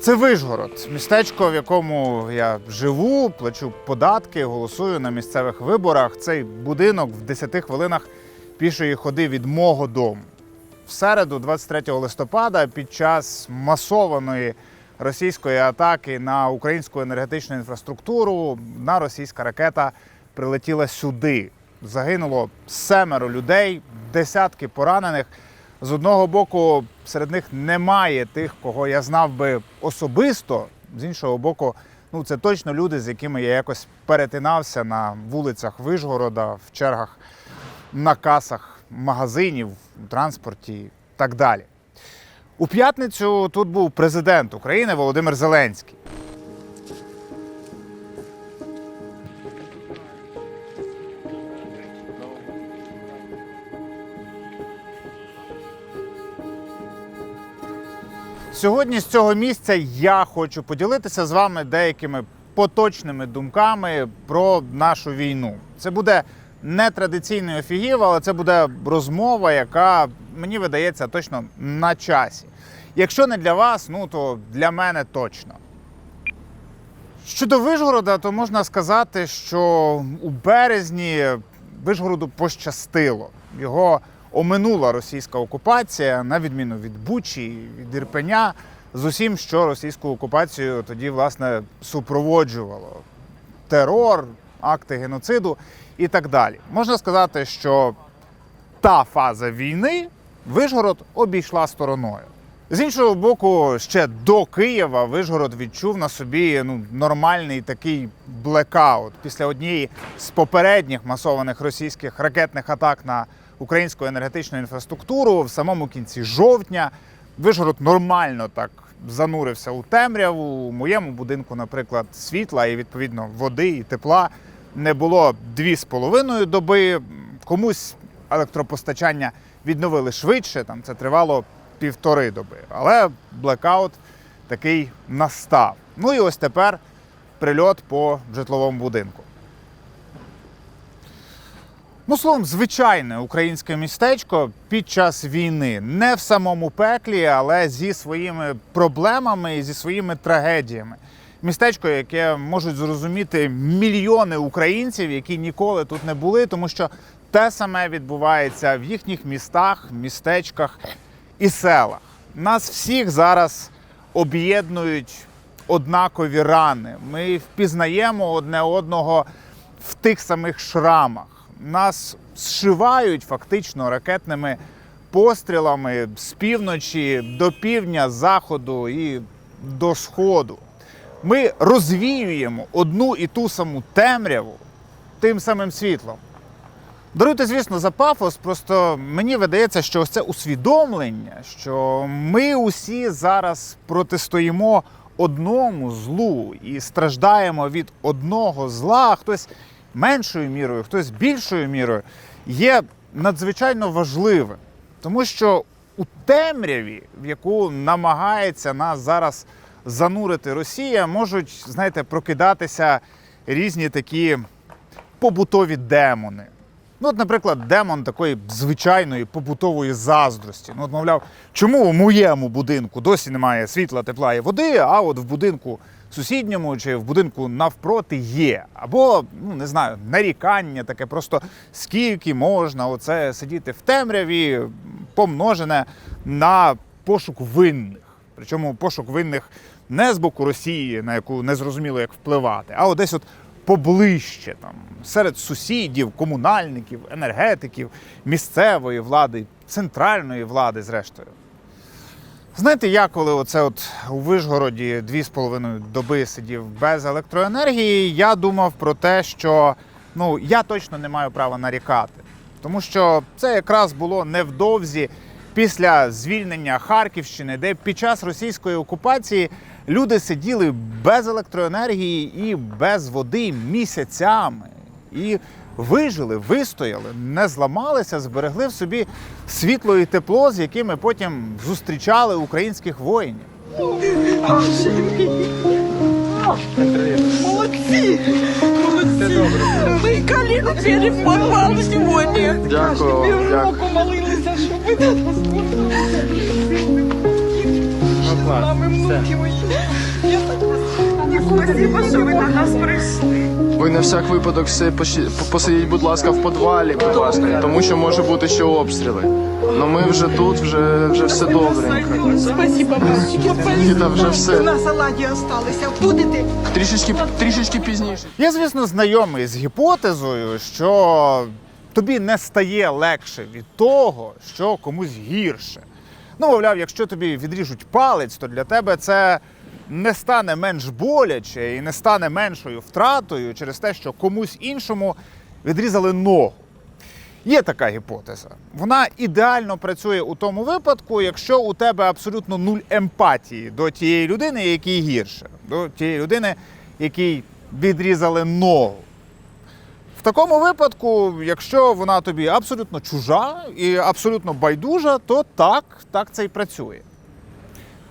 Це Вишгород, містечко, в якому я живу, плачу податки, голосую на місцевих виборах. Цей будинок в 10 хвилинах пішої ходи від мого дому. В середу, 23 листопада, під час масованої російської атаки на українську енергетичну інфраструктуру, одна російська ракета прилетіла сюди. Загинуло семеро людей, десятки поранених. З одного боку, серед них немає тих, кого я знав би особисто. З іншого боку, ну це точно люди, з якими я якось перетинався на вулицях Вишгорода, в чергах на касах магазинів, у транспорті і так далі. У п'ятницю тут був президент України Володимир Зеленський. Сьогодні з цього місця я хочу поділитися з вами деякими поточними думками про нашу війну. Це буде не традиційний офігів, але це буде розмова, яка мені видається точно на часі. Якщо не для вас, ну то для мене точно. Щодо Вишгорода, то можна сказати, що у березні Вишгороду пощастило. Його оминула російська окупація, на відміну від Бучі, від Ірпеня, з усім, що російську окупацію тоді власне супроводжувало: терор, акти геноциду і так далі. Можна сказати, що та фаза війни Вишгород обійшла стороною. З іншого боку, ще до Києва Вишгород відчув на собі ну, нормальний такий блекаут після однієї з попередніх масованих російських ракетних атак на українську енергетичну інфраструктуру в самому кінці жовтня. Вишгород нормально так занурився у темряву. У моєму будинку, наприклад, світла і відповідно води і тепла не було дві з половиною доби. Комусь електропостачання відновили швидше, там це тривало півтори доби. Але блекаут такий настав. Ну і ось тепер прильот по житловому будинку. Ну, словом, звичайне українське містечко під час війни не в самому пеклі, але зі своїми проблемами і зі своїми трагедіями. Містечко, яке можуть зрозуміти мільйони українців, які ніколи тут не були, тому що те саме відбувається в їхніх містах, містечках і селах. Нас всіх зараз об'єднують однакові рани. Ми впізнаємо одне одного в тих самих шрамах. Нас зшивають фактично ракетними пострілами з півночі до півдня, заходу і до сходу. Ми розвіюємо одну і ту саму темряву тим самим світлом. Даруйте, звісно, за пафос, просто мені видається, що ось це усвідомлення, що ми усі зараз протистоїмо одному злу і страждаємо від одного зла, хтось меншою мірою, хтось більшою мірою, є надзвичайно важливим. Тому що у темряві, в яку намагається нас зараз занурити Росія, можуть, знаєте, прокидатися різні такі побутові демони. Ну, от, наприклад, демон такої звичайної побутової заздрості. Ну, от, мовляв, чому у моєму будинку досі немає світла, тепла і води, а от в будинку сусідньому чи в будинку навпроти є. Або, ну не знаю, нарікання таке, просто скільки можна оце сидіти в темряві, помножене на пошук винних. Причому пошук винних не з боку Росії, на яку не зрозуміло, як впливати, а от десь от поближче там серед сусідів, комунальників, енергетиків, місцевої влади, центральної влади, зрештою. Знаєте, я коли оце от у Вишгороді дві з половиною доби сидів без електроенергії, я думав про те, що ну я точно не маю права нарікати, тому що це якраз було невдовзі після звільнення Харківщини, де під час російської окупації люди сиділи без електроенергії і без води місяцями. І вижили, вистояли, не зламалися, зберегли в собі світло і тепло, з якими потім зустрічали українських воїнів. Молодці! Молодці! Ми коліна віримо в подвал сьогодні. Дякую, Півроку молилися, щоб ви нас Клас, Мами, внуки мої. Спасибо, що ви на нас прийшли. Ви на всяк випадок все поші- посидіть, будь ласка, в підвалі, будь ласка, тому що може бути ще обстріли. Ну ми вже тут, вже, вже все добренько. Спасибо, мальчики. Та вже все. У нас оладі осталися. Будете? Трішечки, трішечки пізніше. Я, звісно, знайомий з гіпотезою, що тобі не стає легше від того, що комусь гірше. Ну, мовляв, якщо тобі відріжуть палець, то для тебе це не стане менш боляче і не стане меншою втратою через те, що комусь іншому відрізали ногу. Є така гіпотеза. Вона ідеально працює у тому випадку, якщо у тебе абсолютно нуль емпатії до тієї людини, якій гірше, до тієї людини, якій відрізали ногу. В такому випадку, якщо вона тобі абсолютно чужа і абсолютно байдужа, то так, так це і працює.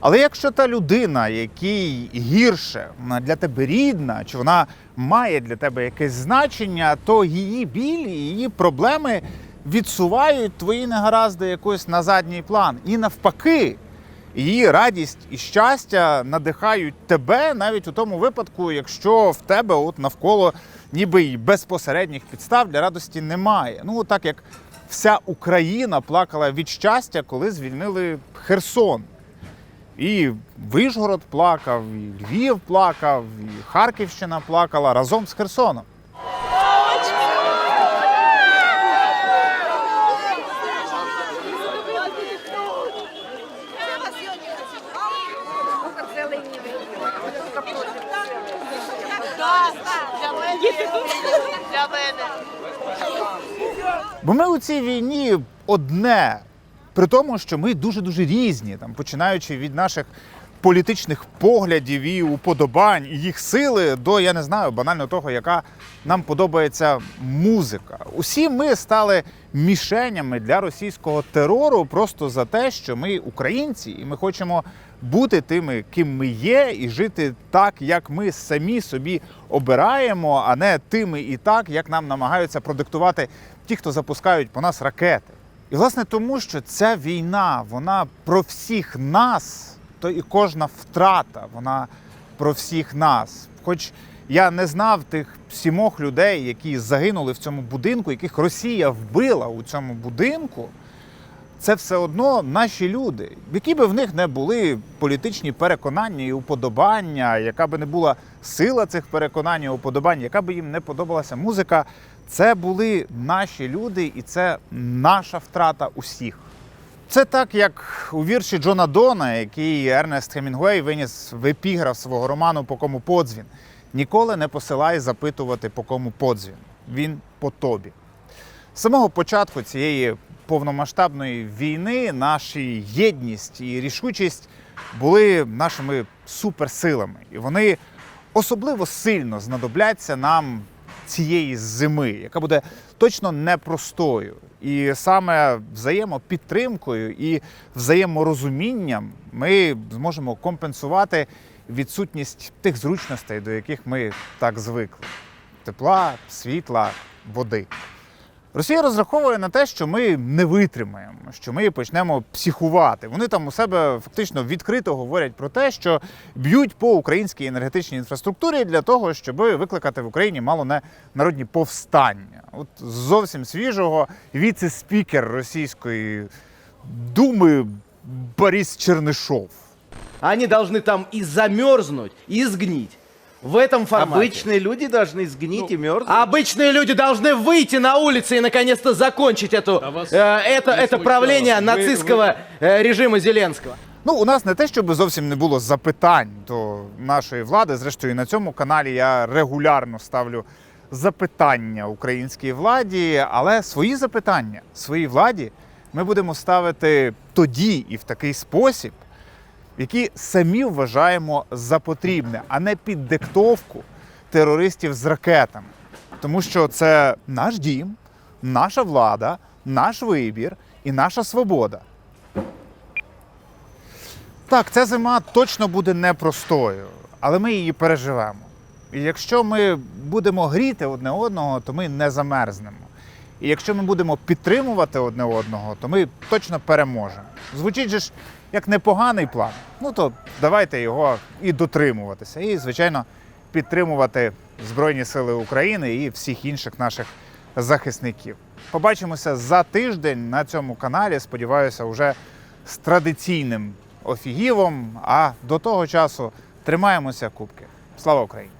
Але якщо та людина, якій гірше, вона для тебе рідна, чи вона має для тебе якесь значення, то її біль, і її проблеми відсувають твої негаразди якось на задній план. І навпаки, її радість і щастя надихають тебе навіть у тому випадку, якщо в тебе от навколо ніби й безпосередніх підстав для радості немає. Ну, так як вся Україна плакала від щастя, коли звільнили Херсон. І Вишгород плакав, і Львів плакав, і Харківщина плакала разом з Херсоном. Бо ми у цій війні одне, при тому, що ми дуже-дуже різні, там, починаючи від наших політичних поглядів і уподобань, і їх сили до, я не знаю, банально того, яка нам подобається музика. Усі ми стали мішенями для російського терору просто за те, що ми українці, і ми хочемо бути тими, ким ми є, і жити так, як ми самі собі обираємо, а не тими і так, як нам намагаються продиктувати ті, хто запускають по нас ракети. І власне тому, що ця війна, вона про всіх нас, то і кожна втрата, вона про всіх нас. Хоч я не знав тих сімох людей, які загинули в цьому будинку, яких Росія вбила у цьому будинку. Це все одно наші люди, які би в них не були політичні переконання і уподобання, яка би не була сила цих переконань і уподобань, яка би їм не подобалася музика. Це були наші люди, і це наша втрата усіх. Це так, як у вірші Джона Дона, який Ернест Хемінгуей виніс в епіграф свого роману По кому подзвін. Ніколи не посилай запитувати, по кому подзвін. Він по тобі. З самого початку цієї повномасштабної війни наша єдність і рішучість були нашими суперсилами, і вони особливо сильно знадобляться нам цієї зими, яка буде точно непростою. І саме взаємопідтримкою і взаєморозумінням ми зможемо компенсувати відсутність тих зручностей, до яких ми так звикли: тепла, світла, води. Росія розраховує на те, що ми не витримаємо, що ми почнемо психувати. Вони там у себе фактично відкрито говорять про те, що б'ють по українській енергетичній інфраструктурі для того, щоб викликати в Україні мало не народні повстання. От зовсім свіжого віце-спікер російської думи Борис Чернишов. Они должны там и замерзнуть, и сгнить В этом формате. Обычные люди должны сгнить и мерзнуть. Обычные люди должны выйти на улицы и наконец-то закончить эту, э, это, это правление нацистского э, режима Зеленского. Ну, у нас не те, щоб зовсім не було запитань до нашої влади. Зрештою, на цьому каналі я регулярно ставлю запитання українській владі, але свої запитання своїй владі ми будемо ставити тоді і в такий спосіб, які самі вважаємо за потрібне, а не під диктовку терористів з ракетами. Тому що це наш дім, наша влада, наш вибір і наша свобода. Так, ця зима точно буде непростою, але ми її переживемо. І якщо ми будемо гріти одне одного, то ми не замерзнемо. І якщо ми будемо підтримувати одне одного, то ми точно переможемо. Звучить же ж як непоганий план. Ну то давайте його і дотримуватися. І, звичайно, підтримувати Збройні Сили України і всіх інших наших захисників. Побачимося за тиждень на цьому каналі. Сподіваюся, вже з традиційним офігівом. А до того часу тримаємося кубки. Слава Україні!